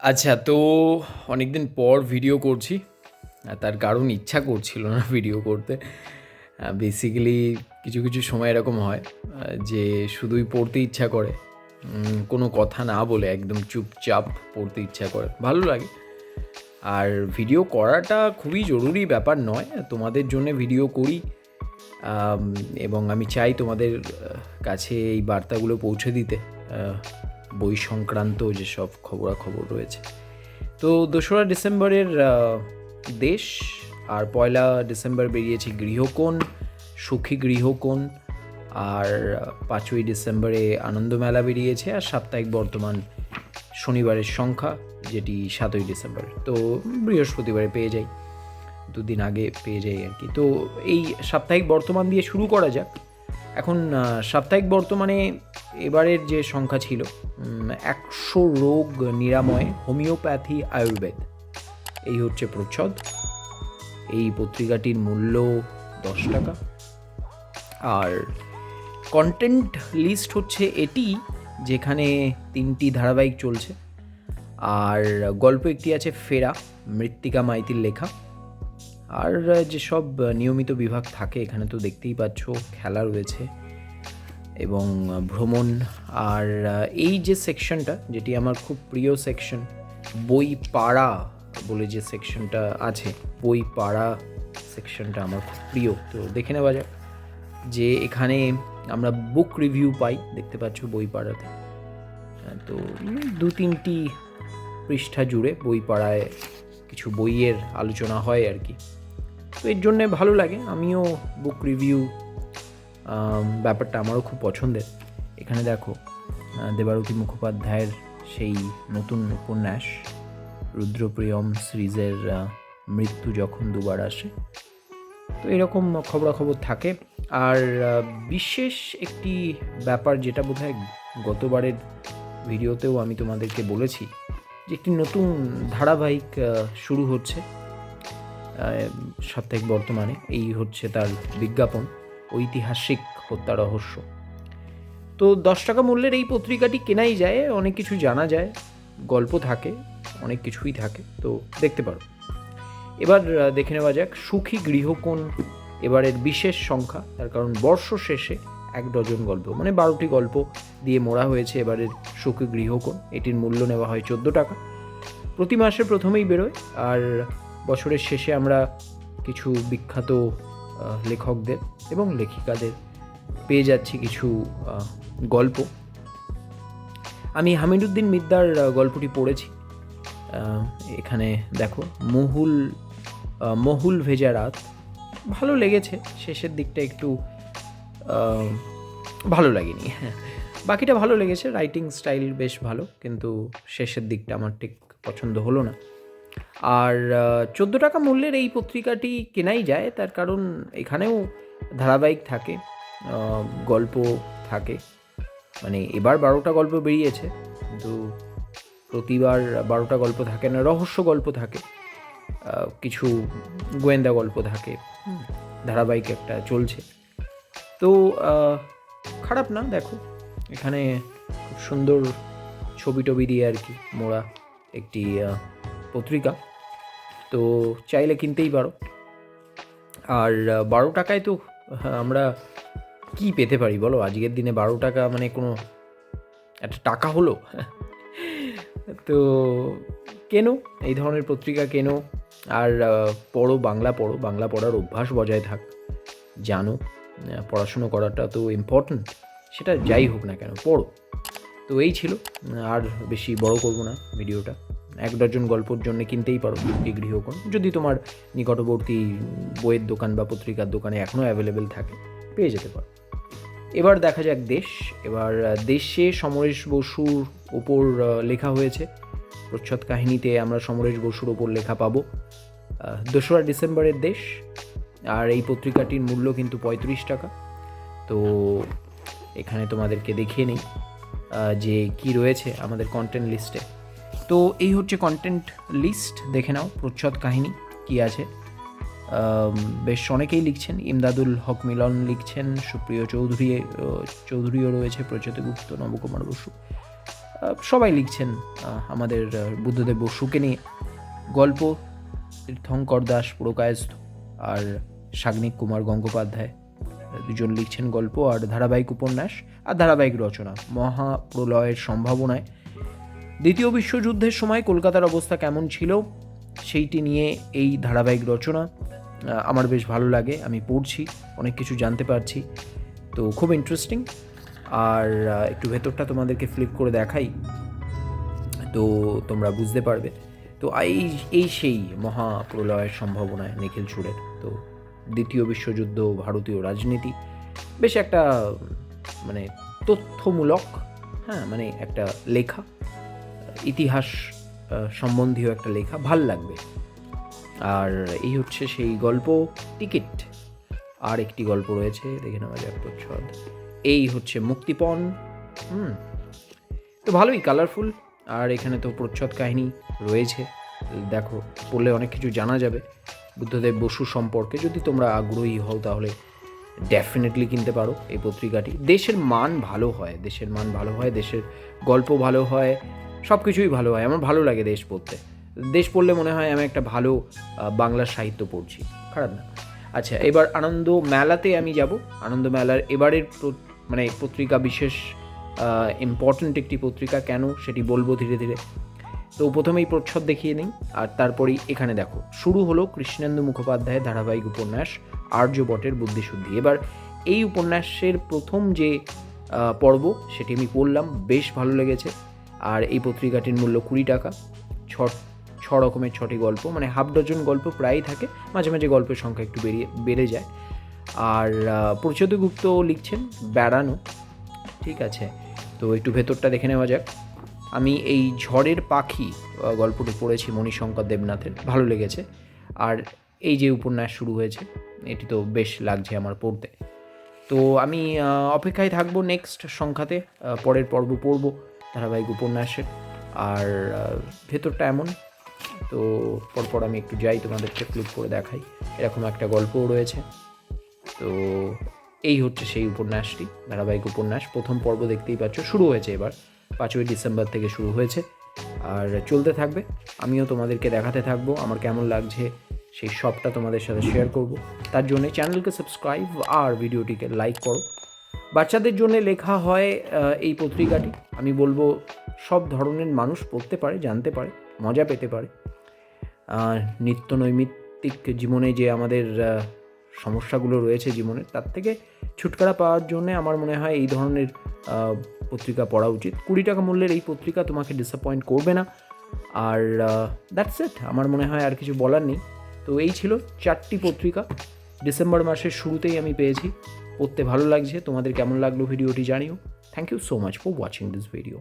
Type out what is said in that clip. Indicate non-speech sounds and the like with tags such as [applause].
আচ্ছা তো অনেকদিন পর ভিডিও করছি। তার কারণ ইচ্ছা করছিল না ভিডিও করতে। বেসিক্যালি কিছু কিছু সময় এরকম হয় যে শুধুই পড়তে ইচ্ছা করে। কোনো কথা না বলে একদম চুপচাপ পড়তে ইচ্ছা করে। ভালো লাগে। আর ভিডিও করাটা খুবই জরুরি ব্যাপার নয়। তোমাদের জন্য ভিডিও করি। এবং আমি চাই তোমাদের কাছে এই বার্তাগুলো পৌঁছে দিতে। বই সংক্রান্ত যেসব খবরাখবর রয়েছে। তো দোসরা ডিসেম্বরের দেশ আর পয়লা ডিসেম্বর বেরিয়েছে গৃহকোণ, সুখী গৃহকোণ। আর পাঁচই ডিসেম্বরে আনন্দমেলা বেরিয়েছে আর সাপ্তাহিক বর্তমান শনিবারের সংখ্যা যেটি সাতই ডিসেম্বর। তো বৃহস্পতিবারে পেয়ে যাই, দুদিন আগে পেয়ে যাই আর কি। তো এই সাপ্তাহিক বর্তমান দিয়ে শুরু করা যাক। এখন সাপ্তাহিক বর্তমানে এবারের যে সংখ্যা ছিল একশো রোগ নিরাময়, হোমিওপ্যাথি, আয়ুর্বেদ। এই হচ্ছে প্রচ্ছদ। এই পত্রিকাটির মূল্য দশ টাকা। আর কন্টেন্ট লিস্ট হচ্ছে এটি, যেখানে তিনটি ধারাবাহিক চলছে। আর গল্প একটি আছে ফেরা, মৃত্তিকা মাইতির লেখা। আর যেসব নিয়মিত বিভাগ থাকে, এখানে তো দেখতেই পাচ্ছ খেলা রয়েছে এবং ভ্রমণ। আর এই যে সেকশনটা যেটি আমার খুব প্রিয় সেকশন বই পাড়া বলে যে সেকশনটা আছে বই পাড়া সেকশনটা আমার খুব প্রিয়। তো দেখে নেওয়া যাক যে এখানে আমরা বুক রিভিউ পাই, দেখতে পাচ্ছ বই পাড়াতে তো দু তিনটি পৃষ্ঠা জুড়ে বই পাড়ায় কিছু বইয়ের আলোচনা হয় আর কি। তো এর জন্যে ভালো লাগে। আমিও বুক রিভিউ ব্যাপারটা আমারও খুব পছন্দের। এখানে দেখো আহ, দেবারতী মুখোপাধ্যায়ের সেই নতুন উপন্যাস রুদ্রপ্রিয়ম সিরিজের মৃত্যু যখন দুবার আসে। তো এরকম খবরাখবর থাকে। আর বিশেষ একটি ব্যাপার যেটা বোধহয় গতবারের ভিডিওতেও আমি তোমাদেরকে বলেছি যে একটি নতুন ধারাবাহিক শুরু হচ্ছে। সাপ্তাহিক বর্তমানে এই হচ্ছে তার বিজ্ঞাপন, ঐতিহাসিক হত্যা রহস্য। তো দশ টাকা মূল্যের এই পত্রিকাটি কেনাই যায়, অনেক কিছু জানা যায়, গল্প থাকে, অনেক কিছুই থাকে, তো দেখতে পারো। এবার দেখে নেওয়া যাক, সুখী গৃহকোণ এবারের বিশেষ সংখ্যা, তার কারণ বর্ষ শেষে এক ডজন গল্প মানে বারোটি গল্প দিয়ে মোড়া হয়েছে এবারের সুখী গৃহকোণ। এটির মূল্য নেওয়া হয় চোদ্দ টাকা। প্রতি মাসে প্রথমেই বেরোয়, আর বছরের শেষে আমরা কিছু বিখ্যাত লেখকদের এবং লেখিকাদের পেয়ে যাচ্ছি কিছু গল্প। আমি হামিদুদ্দিন মিদ্দার গল্পটি পড়েছি। এখানে দেখো, মহুল মহুল ভেজা রাত। ভালো লেগেছে, শেষের দিকটা একটু ভালো লাগেনি। হ্যাঁ বাকিটা ভালো লেগেছে রাইটিং স্টাইল বেশ ভালো, কিন্তু শেষের দিকটা আমার ঠিক পছন্দ হলো না। আর চোদ্দ টাকা মূল্যের এই পত্রিকাটি কেনাই যায়, তার কারণ এখানেও ধারাবাহিক থাকে গল্প থাকে। মানে এবার বারোটা গল্প বেরিয়েছে, কিন্তু প্রতিবার বারোটা গল্প থাকে না, রহস্য গল্প থাকে কিছু গোয়েন্দা গল্প থাকে ধারাবাহিক একটা চলছে। তো খারাপ না, দেখো, এখানে খুব সুন্দর ছবি টবি দিয়ে আর কি মোড়া একটি পত্রিকা। তো চাইলে কিনতেই পারো। আর বারো টাকায় তো আমরা কি পেতে পারি বলো? আজকের দিনে বারো টাকা মানে কোনো একটা টাকা হলো? [laughs] তো কেনো, এই ধরনের পত্রিকা কেনো? আর পড়ো বাংলা পড়ো। বাংলা পড়ার অভ্যাস বজায় থাক। জানো পড়াশুনো করাটা তো ইম্পর্ট্যান্ট সেটা যাই হোক না কেন, পড়ো। তো এই ছিল। আর বেশি বড় করব না ভিডিওটা। এক ডজন গল্পর জন্য কিনতেই পারো এই গৃহকোণ। যদি তোমার নিকটবর্তী বইয়ের দোকান বা পত্রিকার দোকানে এখনও অ্যাভেলেবেল থাকে, পেয়ে যেতে পারো। এবার দেখা যাক দেশ। এবার দেশে সমরেশ বসুর ওপর লেখা হয়েছে। প্রচ্ছদ কাহিনীতে আমরা সমরেশ বসুর ওপর লেখা পাবো। দোসরা ডিসেম্বরের দেশ। আর এই পত্রিকাটির মূল্য কিন্তু পঁয়ত্রিশ টাকা। তো এখানে তোমাদেরকে দেখিয়ে নিই যে কি রয়েছে আমাদের কন্টেন্ট লিস্টে তো এই হচ্ছে কন্টেন্ট লিস্ট দেখে নাও প্রচ্ছদ কাহিনী কি আছে। বেশ অনেকেই লিখছেন, ইমদাদুল হক মিলন লিখছেন, সুপ্রিয় চৌধুরী চৌধুরীও রয়েছে প্রচ্ছদ গুপ্ত, নবকুমার বসু। সবাই লিখছেন আমাদের বুদ্ধদেব বসুকে নিয়ে। গল্প, তীর্থঙ্কর দাস, পুরকায়স্থ আর সাগ্নিক কুমার গঙ্গোপাধ্যায়। দুজন লিখছেন গল্প আর ধারাবাহিক উপন্যাস আর ধারাবাহিক রচনা। মহাপ্রলয়ের সম্ভাবনায় দ্বিতীয় বিশ্বযুদ্ধের সময় কলকাতার অবস্থা কেমন ছিল, সেইটি নিয়ে এই ধারাবাহিক রচনা আমার বেশ ভালো লাগে, আমি পড়ছি, অনেক কিছু জানতে পারছি, তো খুব ইন্টারেস্টিং আর একটু ভেতরটা তোমাদেরকে ফ্লিপ করে দেখাই, তো তোমরা বুঝতে পারবে। তো এই এই সেই মহাপ্রলয়ের সম্ভাবনায় নিখিল চূড়ের তো দ্বিতীয় বিশ্বযুদ্ধ, ভারতীয় রাজনীতি, বেশ একটা মানে তথ্যমূলক হ্যাঁ মানে একটা লেখা। ইতিহাস সম্বন্ধীয় একটা লেখা, ভালো লাগবে। আর এই হচ্ছে সেই গল্প, টিকিট। আর একটি গল্প রয়েছে, দেখে নেওয়া যাক প্রচ্ছদ। এই হচ্ছে মুক্তিপণ, হুম। তো ভালোই কালারফুল আর এখানে তো প্রচ্ছদ কাহিনী রয়েছে। দেখো, পড়লে অনেক কিছু জানা যাবে। বুদ্ধদেব বসু সম্পর্কে যদি তোমরা আগ্রহী হও, তাহলে ডেফিনেটলি কিনতে পারো এই পত্রিকাটি। দেশের মান ভালো হয়, দেশের মান ভালো হয়, দেশের গল্প ভালো হয় সব কিছুই ভালো হয়, আমার ভালো লাগে দেশ পড়তে। দেশ পড়লে মনে হয় আমি একটা ভালো বাংলা সাহিত্য পড়ছি। খারাপ না। আচ্ছা এবার আনন্দ মেলাতে আমি যাব। আনন্দ মেলার এবারের মানে পত্রিকা বিশেষ ইম্পর্ট্যান্ট একটি পত্রিকা। কেন? সেটি বলব ধীরে ধীরে। তো প্রথমেই প্রচ্ছদ দেখিয়ে নিই আর তারপরেই এখানে দেখো। শুরু হলো কৃষ্ণেন্দু মুখোপাধ্যায়ের ধারাবাহিক উপন্যাস আর্যবটের বুদ্ধিশুদ্ধি। এবার এই উপন্যাসের প্রথম যে পর্ব, সেটি আমি পড়লাম, বেশ ভালো লেগেছে। আর এই পত্রিকাটির মূল্য কুড়ি টাকা। ছ ছ রকমের ছটি গল্প মানে হাফ ডজন গল্প প্রায়ই থাকে। মাঝে মাঝে গল্পের সংখ্যা একটু বেরিয়ে বেড়ে যায়। আর আহ, গুপ্ত লিখছেন বেড়ানো ঠিক আছে তো একটু ভেতরটা দেখে নেওয়া যাক। আমি এই ঝড়ের পাখি গল্পটি পড়েছি মণিশঙ্কর দেবনাথের। ভালো লেগেছে। আর এই যে উপন্যাস শুরু হয়েছে এটি তো বেশ লাগছে আমার পড়তে। তো আমি অপেক্ষায় থাকব নেক্সট সংখ্যাতে পরের পর্ব পড়ব। ধারাবাহিক উপন্যাসের আর ভেতরটা এমন, তো পরপর আমি একটু যাই তোমাদেরকে ক্লিক করে দেখাই। এরকম একটা গল্পও রয়েছে। তো এই হচ্ছে সেই উপন্যাসটি, ধারাবাহিক উপন্যাস। প্রথম পর্ব দেখতেই পাচ্ছ, শুরু হয়েছে এবার। পাঁচই ডিসেম্বর থেকে শুরু হয়েছে। আর চলতে থাকবে, আমিও তোমাদেরকে দেখাতে থাকব, আমার কেমন লাগছে সেই সবটা তোমাদের সাথে শেয়ার করব। তার জন্য চ্যানেলকে সাবস্ক্রাইব আর ভিডিওটিকে লাইক করো। বাচ্চাদের জন্য লেখা হয় এই পত্রিকাটি। আমি বলব, সব ধরনের মানুষ পড়তে পারে, জানতে পারে, মজা পেতে পারে। নিত্য নৈমিত্তিক জীবনে যে আমাদের সমস্যাগুলো রয়েছে জীবনের তার থেকে ছুটকারা পাওয়ার জন্য আমার মনে হয় এই ধরনের পত্রিকা পড়া উচিত। কুড়ি টাকা মূল্যের এই পত্রিকা তোমাকে ডিসঅ্যাপয়েন্ট করবে না। আর দ্যাটস ইট আমার মনে হয় আর কিছু বলার নেই। তো এই ছিল চারটি পত্রিকা। ডিসেম্বর মাসের শুরুতেই আমি পেয়েছি। পড়তে ভালো লাগছে, তোমাদের কেমন লাগল ভিডিওটি জানিও। Thank you so much for watching this video